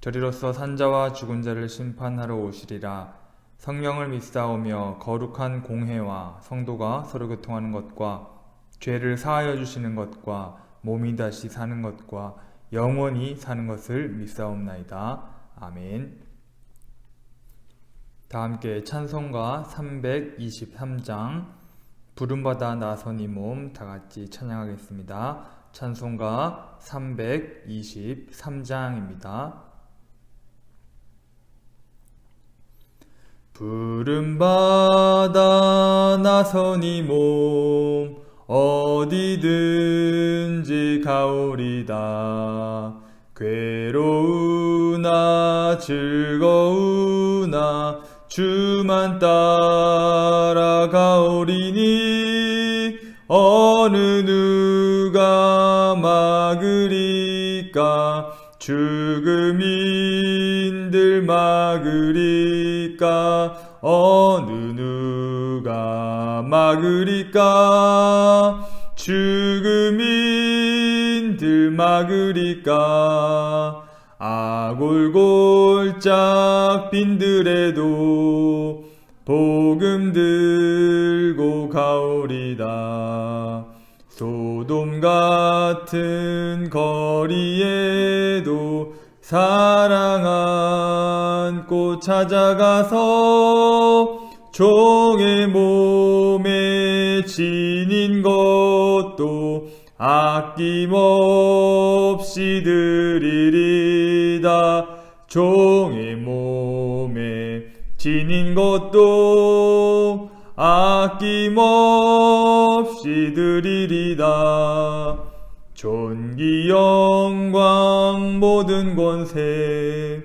저리로서 산자와 죽은 자를 심판하러 오시리라 성령을 믿사오며 거룩한 공회와 성도가 서로 교통하는 것과 죄를 사하여 주시는 것과 몸이 다시 사는 것과 영원히 사는 것을 믿사옵나이다. 아멘. 다 함께 찬송가 323장 부름받아 나선 이 몸 다 같이 찬양하겠습니다. 찬송가 323장입니다. 부름받아 나선이 몸 어디든지 가오리다. 괴로우나 즐거우나 주만 따라가오리니 어느 누가 막으리까? 죽음인들 막으리 까? 어느 누가 막으리까? 죽음인들 막으리까? 아골골짝 빈들에도 복음 들고 가오리다. 소돔 같은 거리에도 사랑 안고 찾아가서 종의 몸에 지닌 것도 아낌없이 드리리다. 종의 몸에 지닌 것도 아낌없이 드리리다 존귀 영광 모든 권세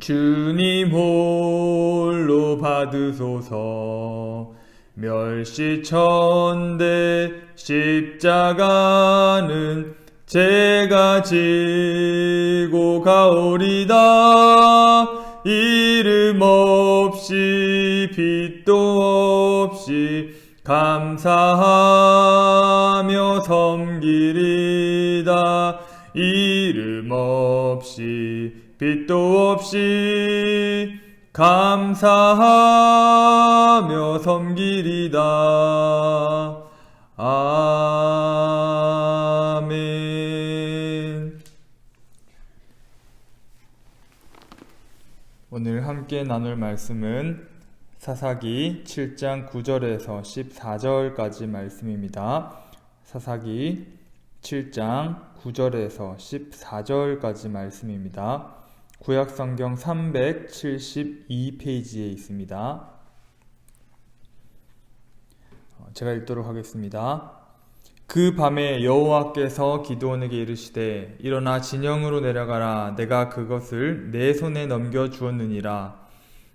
주님 홀로 받으소서. 멸시 천대 십자가는 제가 지고 가오리다. 이름 없이 빛도 없이 감사하며 섬기 빛도 없이 감사하며 섬기리다 아멘 오늘 함께 나눌 말씀은 사사기 7장 9절에서 14절까지 말씀입니다. 사사기 7장 9절에서 14절까지 말씀입니다. 구약성경 372페이지에 있습니다. 어, 제가 읽도록 하겠습니다. 그 밤에 여호와께서 기드온에게 이르시되 일어나 진영으로 내려가라 내가 그것을 내 손에 넘겨 주었느니라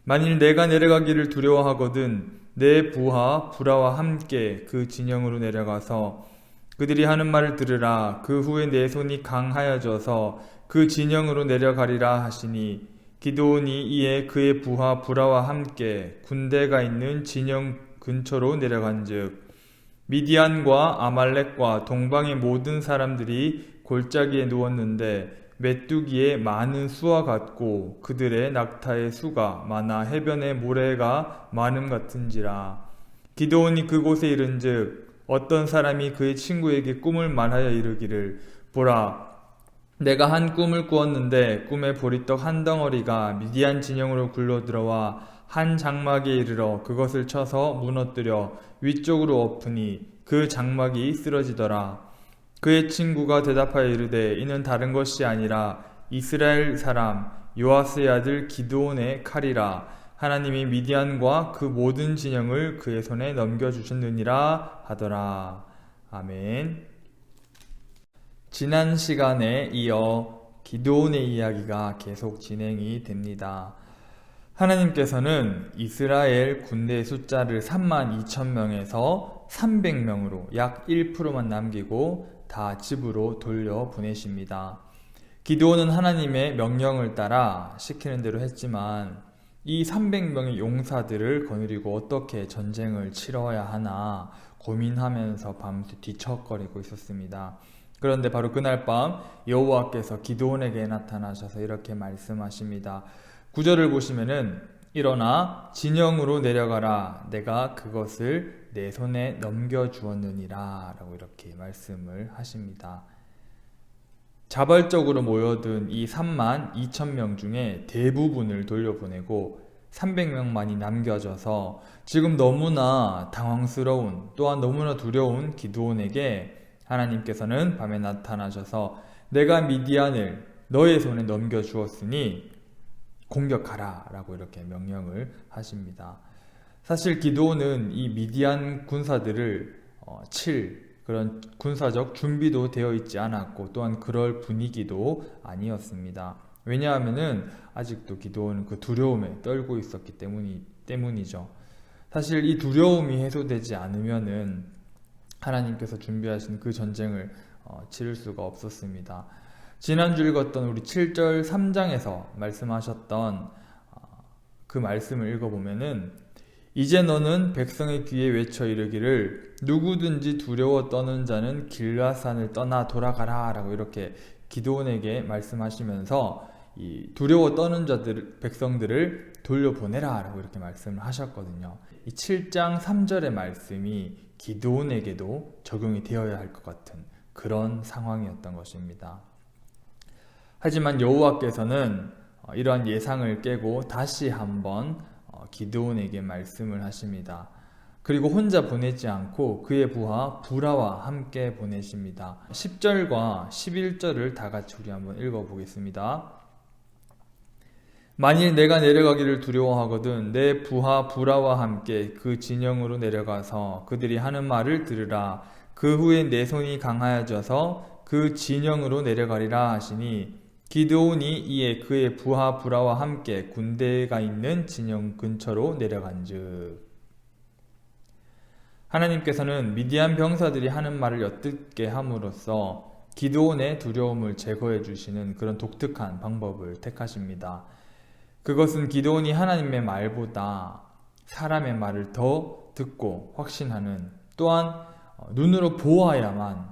만일 내가 내려가기를 두려워하거든 내 부하 부라와 함께 그 진영으로 내려가서 그들이 하는 말을 들으라 그 후에 내 손이 강하여져서 그 진영으로 내려가리라 하시니 기도온이 이에 그의 부하 부라와 함께 군대가 있는 진영 근처로 내려간즉 미디안과 아말렉과 동방의 모든 사람들이 골짜기에 누웠는데 메뚜기의 많은 수와 같고 그들의 낙타의 수가 많아 해변의 모래가 많음 같은지라. 기도온이 그곳에 이른즉 어떤 사람이 그의 친구에게 꿈을 말하여 이르기를 보라 내가 한 꿈을 꾸었는데 꿈에 보리떡 한 덩어리가 미디안 진영으로 굴러 들어와 한 장막에 이르러 그것을 쳐서 무너뜨려 위쪽으로 엎으니 그 장막이 쓰러지더라. 그의 친구가 대답하여 이르되 이는 다른 것이 아니라 이스라엘 사람 요아스의 아들 기드온의 칼이라 하나님이 미디안과 그 모든 진영을 그의 손에 넘겨 주셨느니라 하더라. 아멘. 지난 시간에 이어 기도원의 이야기가 계속 진행이 됩니다. 하나님께서는 이스라엘 군대 숫자를 3만 2천 명에서 300명으로 약 1%만 남기고 다 집으로 돌려 보내십니다. 기도원은 하나님의 명령을 따라 시키는 대로 했지만 이 300명의 용사들을 거느리고 어떻게 전쟁을 치러야 하나 고민하면서 밤새 뒤척거리고 있었습니다. 그런데 바로 그날 밤 여호와께서 기도원에게 나타나셔서 이렇게 말씀하십니다. 구절을 보시면은 일어나 진영으로 내려가라 내가 그것을 내 손에 넘겨 주었느니라 라고 이렇게 말씀을 하십니다. 자발적으로 모여든 이 3만 2천 명 중에 대부분을 돌려보내고 300명만이 남겨져서 지금 너무나 당황스러운 또한 너무나 두려운 기도원에게 하나님께서는 밤에 나타나셔서 내가 미디안을 너의 손에 넘겨 주었으니 공격하라 라고 이렇게 명령을 하십니다. 사실 기도는 이 미디안 군사들을 어, 칠 그런 군사적 준비도 되어 있지 않았고 또한 그럴 분위기도 아니었습니다. 왜냐하면은 아직도 기도는 그 두려움에 떨고 있었기 때문이, 때문이죠. 사실 이 두려움이 해소되지 않으면은 하나님께서 준비하신 그 전쟁을 어, 치를 수가 없었습니다. 지난주 읽었던 우리 7절 3장에서 말씀하셨던 어, 그 말씀을 읽어보면은 이제 너는 백성의 귀에 외쳐 이르기를 누구든지 두려워 떠는 자는 길라산을 떠나 돌아가라 라고 이렇게 기도원에게 말씀하시면서 이 두려워 떠는 자들 백성들을 돌려보내라 라고 이렇게 말씀을 하셨거든요. 이 7장 3절의 말씀이 기도원에게도 적용이 되어야 할 것 같은 그런 상황이었던 것입니다. 하지만 여호와께서는 어, 이러한 예상을 깨고 다시 한번 어, 기드온에게 말씀을 하십니다. 그리고 혼자 보내지 않고 그의 부하 부라와 함께 보내십니다. 10절과 11절을 다 같이 우리 한번 읽어보겠습니다. 만일 내가 내려가기를 두려워하거든 내 부하 부라와 함께 그 진영으로 내려가서 그들이 하는 말을 들으라 그 후에 내 손이 강하여져서 그 진영으로 내려가리라 하시니 기드온이 이에 그의 부하 부라와 함께 군대가 있는 진영 근처로 내려간즉 하나님께서는 미디안 병사들이 하는 말을 엿듣게 함으로써 기드온의 두려움을 제거해 주시는 그런 독특한 방법을 택하십니다. 그것은 기도원이 하나님의 말보다 사람의 말을 더 듣고 확신하는 또한 어, 눈으로 보아야만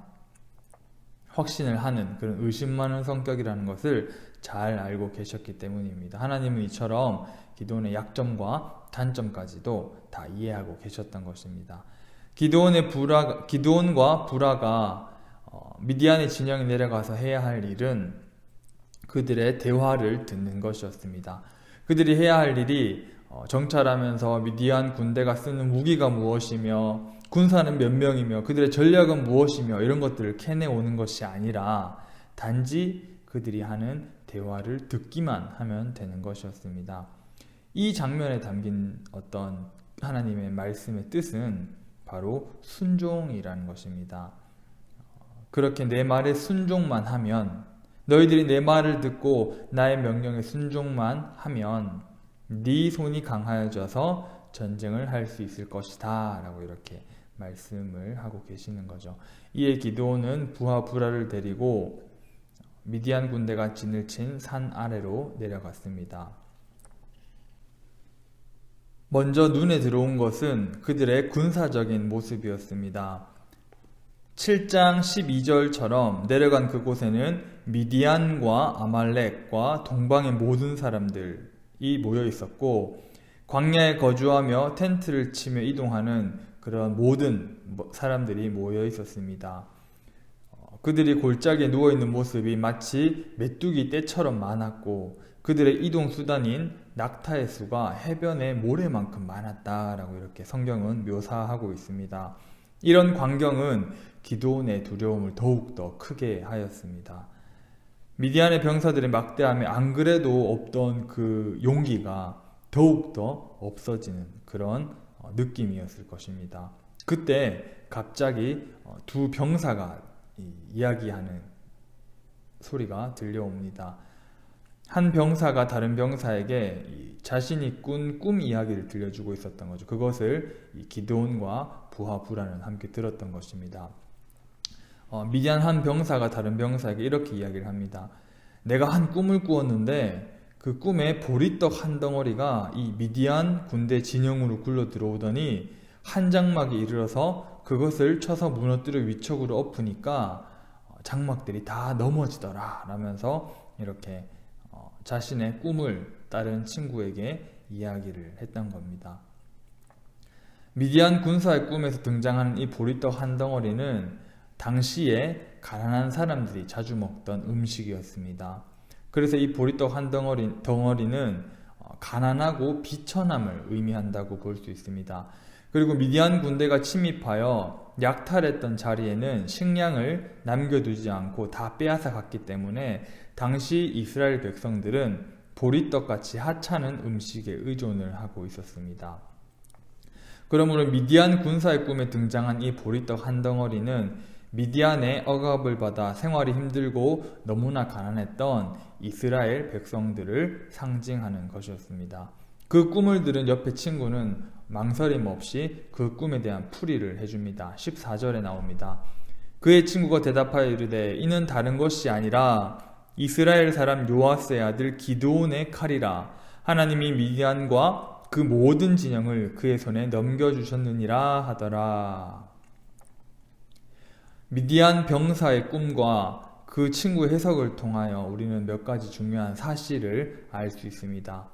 확신을 하는 그런 의심 많은 성격이라는 것을 잘 알고 계셨기 때문입니다. 하나님은 이처럼 기도원의 약점과 단점까지도 다 이해하고 계셨던 것입니다. 기도원의 부라 기도원과 부라가 어, 미디안의 진영에 내려가서 해야 할 일은 그들의 대화를 듣는 것이었습니다. 그들이 해야 할 일이 어, 정찰하면서 미디안 군대가 쓰는 무기가 무엇이며 군사는 몇 명이며 그들의 전략은 무엇이며 이런 것들을 캐내오는 것이 아니라 단지 그들이 하는 대화를 듣기만 하면 되는 것이었습니다. 이 장면에 담긴 어떤 하나님의 말씀의 뜻은 바로 순종이라는 것입니다. 그렇게 내 말에 순종만 하면 너희들이 내 말을 듣고 나의 명령에 순종만 하면 네 손이 강하여져서 전쟁을 할 수 있을 것이다 라고 이렇게 말씀을 하고 계시는 거죠. 이에 기도는 부하 부라를 데리고 미디안 군대가 진을 친 산 아래로 내려갔습니다. 먼저 눈에 들어온 것은 그들의 군사적인 모습이었습니다. 7장 12절처럼 내려간 그곳에는 미디안과 아말렉과 동방의 모든 사람들이 모여 있었고 광야에 거주하며 텐트를 치며 이동하는 그런 모든 사람들이 모여 있었습니다. 어, 그들이 골짜기에 누워 있는 모습이 마치 메뚜기 떼처럼 많았고 그들의 이동 수단인 낙타의 수가 해변의 모래만큼 많았다라고 이렇게 성경은 묘사하고 있습니다. 이런 광경은 기도원의 두려움을 더욱더 크게 하였습니다. 미디안의 병사들의 막대함에 안 그래도 없던 그 용기가 더욱더 없어지는 그런 어, 느낌이었을 것입니다. 그때 갑자기 어, 두 병사가 이야기하는 소리가 들려옵니다. 한 병사가 다른 병사에게 이 자신이 꾼 꿈 이야기를 들려주고 있었던 거죠. 그것을 이 기드온과 부하 부라는 함께 들었던 것입니다. 어, 미디안 한 병사가 다른 병사에게 이렇게 이야기를 합니다. 내가 한 꿈을 꾸었는데 그 꿈에 보리떡 한 덩어리가 이 미디안 군대 진영으로 굴러 들어오더니 한 장막에 이르러서 그것을 쳐서 무너뜨려 위쪽으로 엎으니까 어, 장막들이 다 넘어지더라 라면서 이렇게 어, 자신의 꿈을 다른 친구에게 이야기를 했던 겁니다. 미디안 군사의 꿈에서 등장하는 이 보리떡 한 덩어리는 당시에 가난한 사람들이 자주 먹던 음식이었습니다. 그래서 이 보리떡 한 덩어리, 덩어리는 어, 가난하고 비천함을 의미한다고 볼 수 있습니다. 그리고 미디안 군대가 침입하여 약탈했던 자리에는 식량을 남겨두지 않고 다 빼앗아 갔기 때문에 당시 이스라엘 백성들은 보리떡같이 하찮은 음식에 의존을 하고 있었습니다. 그러므로 미디안 군사의 꿈에 등장한 이 보리떡 한 덩어리는 미디안의 억압을 받아 생활이 힘들고 너무나 가난했던 이스라엘 백성들을 상징하는 것이었습니다. 그 꿈을 들은 옆에 친구는 망설임 없이 그 꿈에 대한 풀이를 해줍니다. 14절에 나옵니다. 그의 친구가 대답하여 이르되 이는 다른 것이 아니라 이스라엘 사람 요아스의 아들 기드온의 칼이라 하나님이 미디안과 그 모든 진영을 그의 손에 넘겨주셨느니라 하더라. 미디안 병사의 꿈과 그 친구의 해석을 통하여 우리는 몇 가지 중요한 사실을 알 수 있습니다.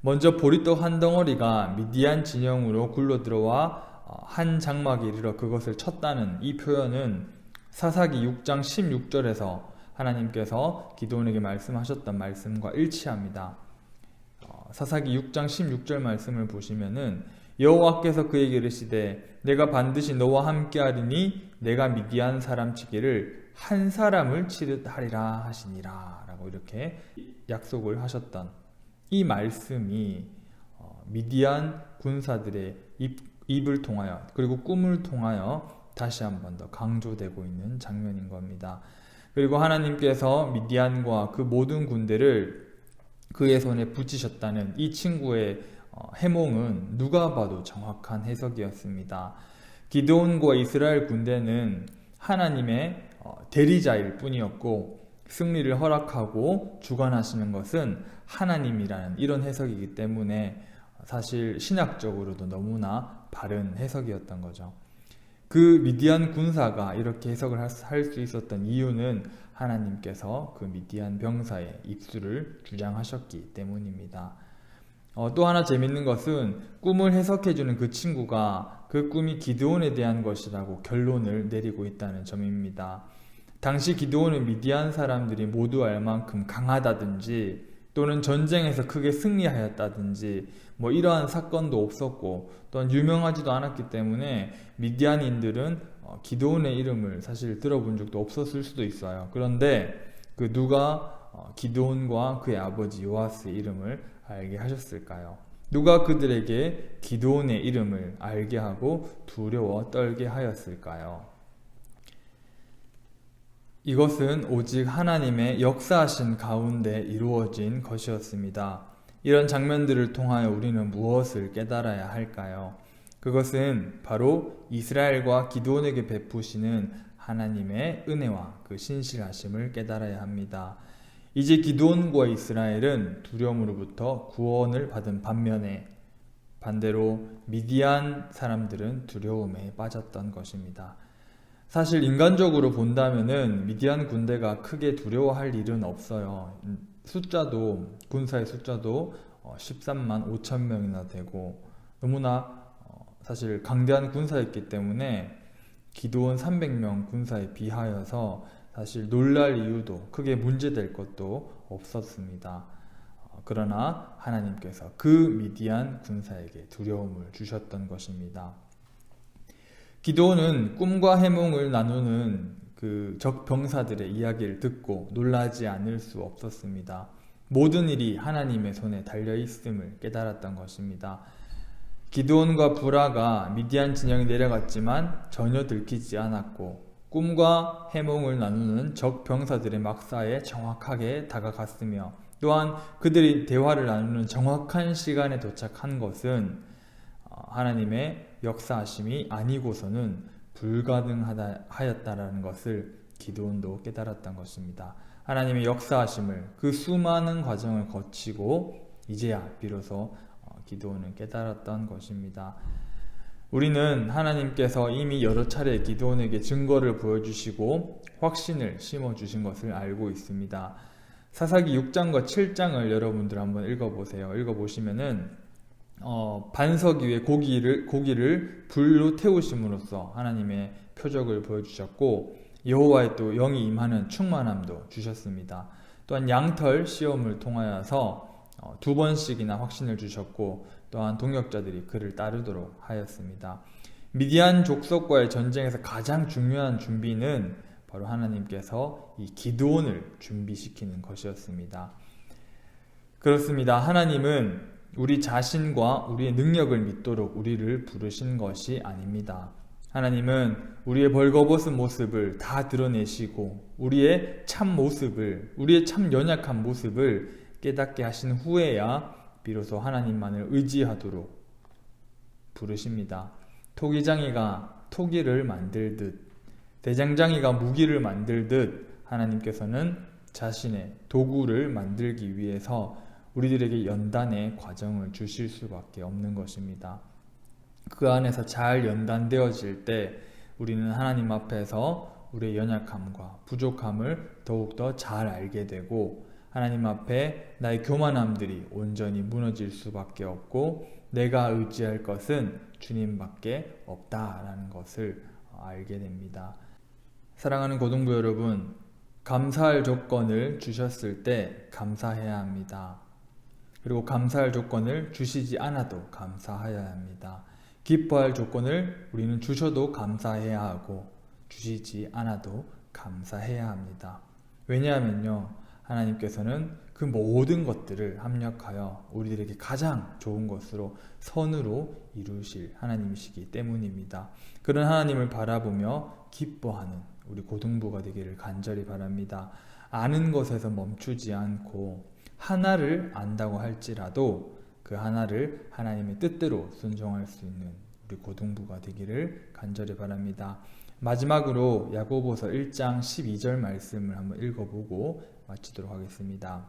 먼저 보리떡 한 덩어리가 미디안 진영으로 굴러 들어와 어, 한 장막에 이르러 그것을 쳤다는 이 표현은 사사기 6장 16절에서 하나님께서 기도원에게 말씀하셨던 말씀과 일치합니다. 어, 사사기 6장 16절 말씀을 보시면은 여호와께서 그에게 이르시되 내가 반드시 너와 함께하리니 내가 미디안 사람 치기를 한 사람을 치듯 하리라 하시니라 라고 이렇게 약속을 하셨던 이 말씀이 어, 미디안 군사들의 입, 입을 통하여 그리고 꿈을 통하여 다시 한번 더 강조되고 있는 장면인 겁니다. 그리고 하나님께서 미디안과 그 모든 군대를 그의 손에 붙이셨다는 이 친구의 어, 해몽은 누가 봐도 정확한 해석이었습니다. 기드온과 이스라엘 군대는 하나님의 어, 대리자일 뿐이었고 승리를 허락하고 주관하시는 것은 하나님이라는 이런 해석이기 때문에 사실 신학적으로도 너무나 바른 해석이었던 거죠. 그 미디안 군사가 이렇게 해석을 할 수 있었던 이유는 하나님께서 그 미디안 병사의 입술을 주장하셨기 때문입니다. 어, 또 하나 재밌는 것은 꿈을 해석해주는 그 친구가 그 꿈이 기드온에 대한 것이라고 결론을 내리고 있다는 점입니다. 당시 기드온은 미디안 사람들이 모두 알 만큼 강하다든지 또는 전쟁에서 크게 승리하였다든지 뭐 이러한 사건도 없었고 또한 유명하지도 않았기 때문에 미디안인들은 어, 기드온의 이름을 사실 들어본 적도 없었을 수도 있어요. 그런데 그 누가 어, 기드온과 그의 아버지 요아스의 이름을 알게 하셨을까요? 누가 그들에게 기도원의 이름을 알게 하고 두려워 떨게 하였을까요? 이것은 오직 하나님의 역사하신 가운데 이루어진 것이었습니다. 이런 장면들을 통하여 우리는 무엇을 깨달아야 할까요? 그것은 바로 이스라엘과 기도원에게 베푸시는 하나님의 은혜와 그 신실하심을 깨달아야 합니다. 이제 기도원과 이스라엘은 두려움으로부터 구원을 받은 반면에 반대로 미디안 사람들은 두려움에 빠졌던 것입니다. 사실 인간적으로 본다면은 미디안 군대가 크게 두려워할 일은 없어요. 숫자도 군사의 숫자도 13만 어, 5천 명이나 되고 너무나 어, 사실 강대한 군사였기 때문에 기도원 300명 군사에 비하여서 사실 놀랄 이유도 크게 문제될 것도 없었습니다. 어, 그러나 하나님께서 그 미디안 군사에게 두려움을 주셨던 것입니다. 기도는 꿈과 해몽을 나누는 그 적병사들의 이야기를 듣고 놀라지 않을 수 없었습니다. 모든 일이 하나님의 손에 달려 있음을 깨달았던 것입니다. 기드온과 부라가 미디안 진영에 내려갔지만 전혀 들키지 않았고 꿈과 해몽을 나누는 적 병사들의 막사에 정확하게 다가갔으며 또한 그들이 대화를 나누는 정확한 시간에 도착한 것은 어, 하나님의 역사하심이 아니고서는 불가능하였다라는 것을 기도원도 깨달았던 것입니다. 하나님의 역사하심을 그 수많은 과정을 거치고 이제야 비로소 어, 기도원은 깨달았던 것입니다. 우리는 하나님께서 이미 여러 차례 기도원에게 증거를 보여주시고 확신을 심어주신 것을 알고 있습니다. 사사기 6장과 7장을 여러분들 한번 읽어보세요. 읽어보시면은 어, 반석 위에 고기를 고기를 불로 태우심으로써 하나님의 표적을 보여주셨고 여호와의 또 영이 임하는 충만함도 주셨습니다. 또한 양털 시험을 통하여서 어, 두 번씩이나 확신을 주셨고 또한 동역자들이 그를 따르도록 하였습니다. 미디안 족속과의 전쟁에서 가장 중요한 준비는 바로 하나님께서 이 기도원을 준비시키는 것이었습니다. 그렇습니다. 하나님은 우리 자신과 우리의 능력을 믿도록 우리를 부르신 것이 아닙니다. 하나님은 우리의 벌거벗은 모습을 다 드러내시고 우리의 참 모습을 우리의 참 연약한 모습을 깨닫게 하신 후에야 비로소 하나님만을 의지하도록 부르십니다. 토기장이가 토기를 만들듯 대장장이가 무기를 만들듯 하나님께서는 자신의 도구를 만들기 위해서 우리들에게 연단의 과정을 주실 수밖에 없는 것입니다. 그 안에서 잘 연단되어질 때 우리는 하나님 앞에서 우리의 연약함과 부족함을 더욱더 잘 알게 되고 하나님 앞에 나의 교만함들이 온전히 무너질 수밖에 없고 내가 의지할 것은 주님밖에 없다라는 것을 알게 됩니다. 사랑하는 고등부 여러분, 감사할 조건을 주셨을 때 감사해야 합니다. 그리고 감사할 조건을 주시지 않아도 감사해야 합니다. 기뻐할 조건을 우리는 주셔도 감사해야 하고 주시지 않아도 감사해야 합니다. 왜냐하면요. 하나님께서는 그 모든 것들을 합력하여 우리들에게 가장 좋은 것으로 선으로 이루실 하나님이시기 때문입니다. 그런 하나님을 바라보며 기뻐하는 우리 고등부가 되기를 간절히 바랍니다. 아는 것에서 멈추지 않고 하나를 안다고 할지라도 그 하나를 하나님의 뜻대로 순종할 수 있는 우리 고등부가 되기를 간절히 바랍니다. 마지막으로 야고보서 1장 12절 말씀을 한번 읽어보고 마치도록 하겠습니다.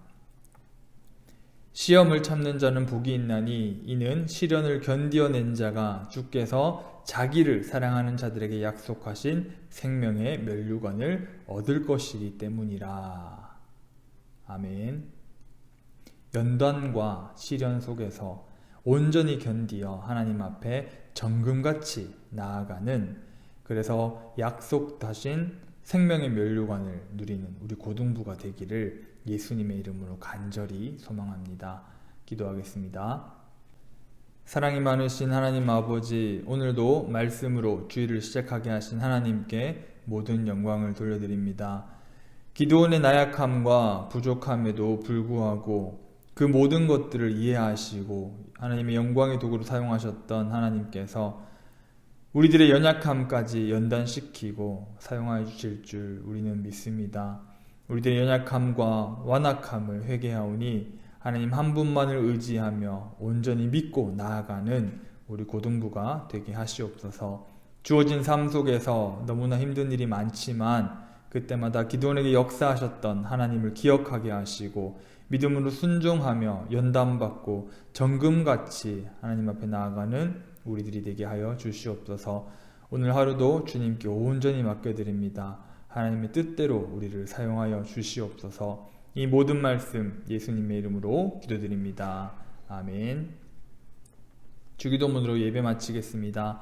시험을 참는 자는 복이 있나니 이는 시련을 견디어낸 자가 주께서 자기를 사랑하는 자들에게 약속하신 생명의 멸류관을 얻을 것이기 때문이라. 아멘. 연단과 시련 속에서 온전히 견디어 하나님 앞에 정금같이 나아가는 그래서 약속하신 생명의 멸류관을 누리는 우리 고등부가 되기를 예수님의 이름으로 간절히 소망합니다. 기도하겠습니다. 사랑이 많으신 하나님 아버지, 오늘도 말씀으로 주의를 시작하게 하신 하나님께 모든 영광을 돌려드립니다. 기도원의 나약함과 부족함에도 불구하고 그 모든 것들을 이해하시고 하나님의 영광의 도구로 사용하셨던 하나님께서 우리들의 연약함까지 연단시키고 사용하여 주실 줄 우리는 믿습니다. 우리들의 연약함과 완악함을 회개하오니 하나님 한 분만을 의지하며 온전히 믿고 나아가는 우리 고등부가 되게 하시옵소서. 주어진 삶 속에서 너무나 힘든 일이 많지만 그때마다 기도원에게 역사하셨던 하나님을 기억하게 하시고 믿음으로 순종하며 연단받고 정금같이 하나님 앞에 나아가는 우리들이 되게 하여 주시옵소서. 오늘 하루도 주님께 온전히 맡겨드립니다. 하나님의 뜻대로 우리를 사용하여 주시옵소서. 이 모든 말씀 예수님의 이름으로 기도드립니다. 아멘. 주기도문으로 예배 마치겠습니다.